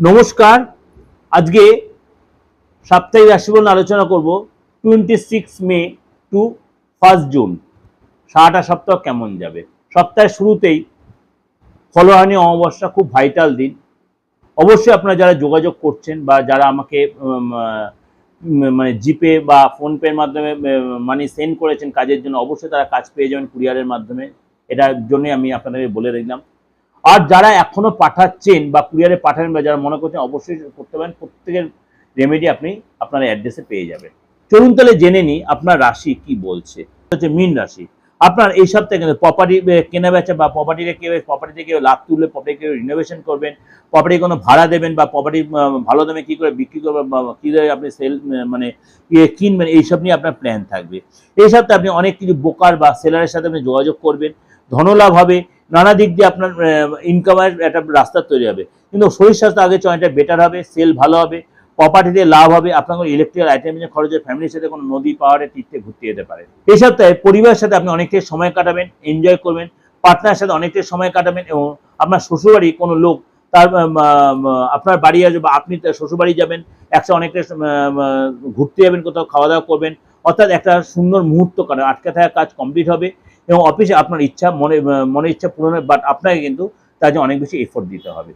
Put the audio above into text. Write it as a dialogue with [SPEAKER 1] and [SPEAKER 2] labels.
[SPEAKER 1] নমস্কার। আজকে সাপ্তাহিক রাশিফল আলোচনা করব twenty six May to first June সারাটা সপ্তাহ কেমন যাবে? সপ্তাহের শুরুতেই ফলোহানি, অমাবস্যা খুব ভাইটাল দিন। অবশ্যই আপনারা যারা যোগাযোগ করছেন বা যারা আমাকে মানে জিপে বা ফোনপের মাধ্যমে মানি সেন্ড করেছেন কাজের জন্য, অবশ্যই তারা কাজ পেয়ে যাবেন কুরিয়ারের মাধ্যমে। এটার জন্যই আমি আপনাদের বলে রাখলাম আর যারা এখনও পাঠাচ্ছেন বা কুরিয়ারে পাঠাবেন বা যারা মনে করছেন অবশ্যই করতে পারেন, প্রত্যেকের রেমেডি আপনি আপনার অ্যাড্রেসে পেয়ে যাবেন। চলুন তাহলে জেনে নিই আপনার রাশি কি বলছে। হচ্ছে মিন রাশি। আপনার এই সপ্তাহে কিন্তু প্রপার্টি কেনা বেচা বা প্রপার্টিতে কেউ প্রপার্টিতে কেউ লাভ তুললে প্রপার্টি কেউ রিনোভেশন করবেন প্রপার্টি কোনো ভাড়া দেবেন বা প্রপার্টি ভালো দামে কী করে বিক্রি করবেন বা কী আপনি সেল মানে ইয়ে কিনবেন, এইসব নিয়ে আপনার প্ল্যান থাকবে। এই সপ্তাহে আপনি অনেক কিছু বোকার বা সেলারের সাথে আপনি যোগাযোগ করবেন। ধনলাভ হবে। নানা দিক দিয়ে আপনার ইনকামের একটা রাস্তা তৈরি হবে। কিন্তু শরীর স্বাস্থ্য আগে চয়নটা বেটার হবে সেল ভালো হবে প্রপার্টিতে লাভ হবে আপনার কোনো ইলেকট্রিক্যাল আইটেমের খরচ হবে ফ্যামিলির সাথে কোনো নদী, পাহাড়ে, তীর্থে ঘুরতে যেতে পারে। এই সপ্তাহে পরিবারের সাথে আপনি অনেকটাই সময় কাটাবেন এনজয় করবেন পার্টনারের সাথে অনেকটাই সময় কাটাবেন এবং আপনার শ্বশুরবাড়ি কোনো লোক তার আপনার বাড়ি আসবে বা আপনি শ্বশুরবাড়ি যাবেন, একসাথে অনেকটা ঘুরতে যাবেন, কোথাও খাওয়া দাওয়া করবেন, অর্থাৎ একটা সুন্দর মুহূর্ত কাটান আটকে থাকা কাজ কমপ্লিট হবে। এবং অফিসে আপনার ইচ্ছা মনে মনের ইচ্ছা পূরণের বাট আপনাকে কিন্তু তার জন্য অনেক বেশি এফোর্ট দিতে হবে।